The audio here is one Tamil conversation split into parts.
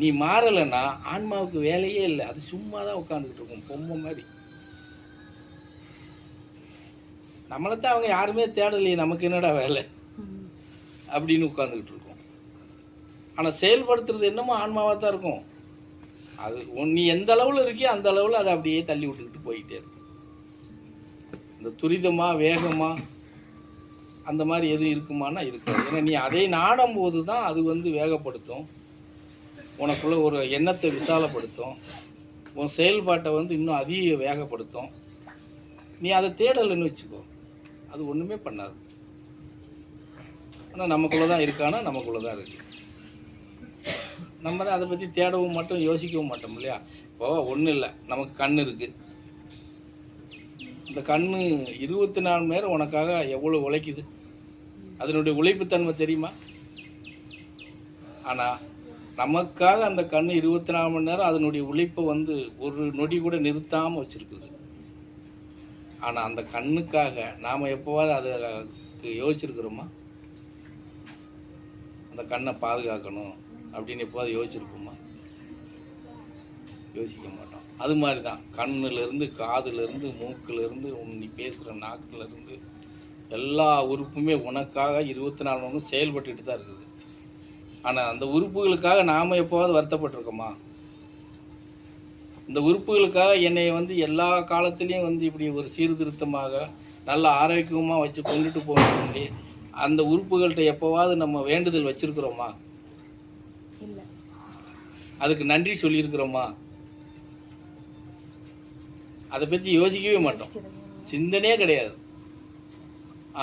நீ மாறலைன்னா ஆன்மாவுக்கு வேலையே இல்லை. அது சும்மா தான் உட்காந்துக்கிட்டு இருக்கும் பொம்மை மாதிரி. நம்மளைத்தான் அவங்க யாருமே தேடலையே நமக்கு என்னடா வேலை? அப்படின்னு உட்காந்துக்கிட்டு இருக்கோம். ஆனால் செயல்படுத்துறது என்னமோ ஆன்மாவாக தான் இருக்கும். அது உன் நீ எந்த அளவில் இருக்கியோ அந்த அளவில் அதை அப்படியே தள்ளி விட்டுக்கிட்டு போயிட்டே இருக்கும். இந்த துரிதமாக வேகமாக அந்த மாதிரி எதுவும் இருக்குமானா இருக்காது. ஏன்னா நீ அதை நாடும் போது தான் அது வந்து வேகப்படுத்தும். உனக்குள்ள ஒரு எண்ணத்தை விசாலப்படுத்தும். உன் செயல்பாட்டை வந்து இன்னும் அதிக வேகப்படுத்தும். நீ அதை தேடலைன்னு வச்சுக்கோ. அது ஒன்றுமே பண்ணாது. ஆனால் நமக்குள்ளே தான் இருக்கானா? நமக்குள்ளே தான் இருக்கு. நம்ம தான் அதை பற்றி தேடவும் மாட்டோம் யோசிக்கவும் மாட்டோம் இல்லையா? இப்போ ஒன்றும் இல்லை. நமக்கு கண் இருக்குது இந்த கண் இருபத்தி நாலு மணி நேரம் உனக்காக எவ்வளோ உழைக்குது? அதனுடைய உழைப்புத்தன்மை தெரியுமா? ஆனால் நமக்காக அந்த கண் இருபத்தி நாலு மணி நேரம் அதனுடைய உழைப்பை வந்து ஒரு நொடி கூட நிறுத்தாமல் வச்சுருக்குது. ஆனால் அந்த கண்ணுக்காக நாம் எப்போவாது அதுக்கு யோசிச்சிருக்கிறோமா? அந்த கண்ணை பாதுகாக்கணும் அப்படின்னு எப்போவாது யோசிச்சிருப்போமா? யோசிக்க மாட்டோம். அது மாதிரி தான் கண்ணுலேருந்து காதுலேருந்து மூக்குலேருந்து நீ பேசுகிற நாக்குலேருந்து எல்லா உறுப்புமே உனக்காக இருபத்தி நாலு மணி நேரம் செயல்பட்டுட்டு தான் இருக்குது. ஆனால் அந்த உறுப்புகளுக்காக நாம் எப்போவாது வருத்தப்பட்டிருக்கோமா? இந்த உறுப்புகளுக்காக என்னை வந்து எல்லா காலத்துலேயும் வந்து இப்படி ஒரு சீர்திருத்தமாக நல்ல ஆரோக்கியமாக வச்சு கொண்டுட்டு போகணும் சொல்லி அந்த உறுப்புகள்கிட்ட எப்போவாது நம்ம வேண்டுதல் வச்சிருக்கிறோமா? அதுக்கு நன்றி சொல்லியிருக்கிறோமா? அதை பற்றி யோசிக்கவே மாட்டோம். சிந்தனையே கிடையாது.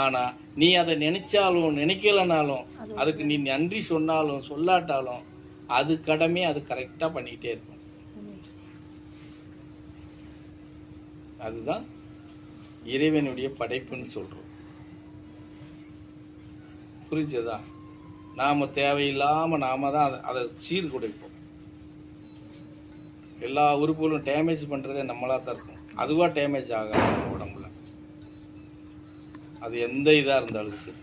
ஆனால் நீ அதை நினைச்சாலும் நினைக்கலனாலும் அதுக்கு நீ நன்றி சொன்னாலும் சொல்லாட்டாலும் அது கடமை அது கரெக்டாக பண்ணிக்கிட்டே இருக்கும். அதுதான் இறைவனுடைய படைப்புன்னு சொல்கிறோம் புரிஞ்சதா? நாம் தேவையில்லாமல் நாம தான் அதை அதை சீர்குடைப்போம் எல்லா உறுப்புகளும் டேமேஜ் பண்ணுறதே நம்மளாக தான் இருக்கும். அதுவாக டேமேஜ் ஆகாது. அது எந்த இதாக இருந்தாலும் சரி.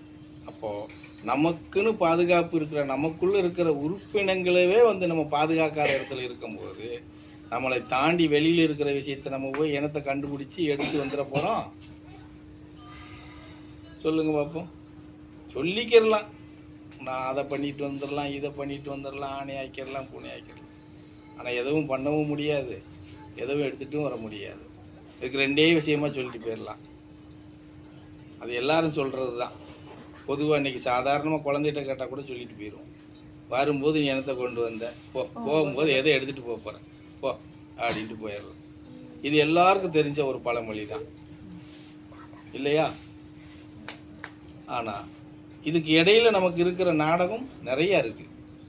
அப்போது நமக்குன்னு பாதுகாப்பு இருக்கிற நமக்குள்ளே இருக்கிற உறுப்பினங்களவே வந்து நம்ம பாதுகாக்காத இடத்துல இருக்கும்போது நம்மளை தாண்டி வெளியில் இருக்கிற விஷயத்தை நம்ம போய் இனத்தை கண்டுபிடிச்சி எடுத்து வந்துட போகிறோம் சொல்லுங்கள் பார்ப்போம் சொல்லிக்கிறலாம். நான் அதை பண்ணிட்டு வந்துடலாம் இதை பண்ணிட்டு வந்துடலாம் ஆணை ஆக்கிடலாம் பூனை ஆக்கிடலாம். ஆனால் எதுவும் பண்ணவும் முடியாது. எதுவும் எடுத்துகிட்டும் வர முடியாது. இதுக்கு ரெண்டே விஷயமா சொல்லிட்டு போயிடலாம். அது எல்லாரும் சொல்கிறது தான். பொதுவாக இன்றைக்கி சாதாரணமாக குழந்தைகிட்ட கேட்டால் கூட சொல்லிட்டு போயிடும் வரும்போது நீ எனத்தை கொண்டு வந்த? போ போகும்போது எதை எடுத்துகிட்டு போக போகிறேன் போ அப்படின்ட்டு போயிடுறோம் இது எல்லாருக்கும் தெரிஞ்ச ஒரு பழமொழி தான் இல்லையா? ஆனால் இதுக்கு இடையில நமக்கு இருக்கிற நாடகம் நிறையா இருக்குது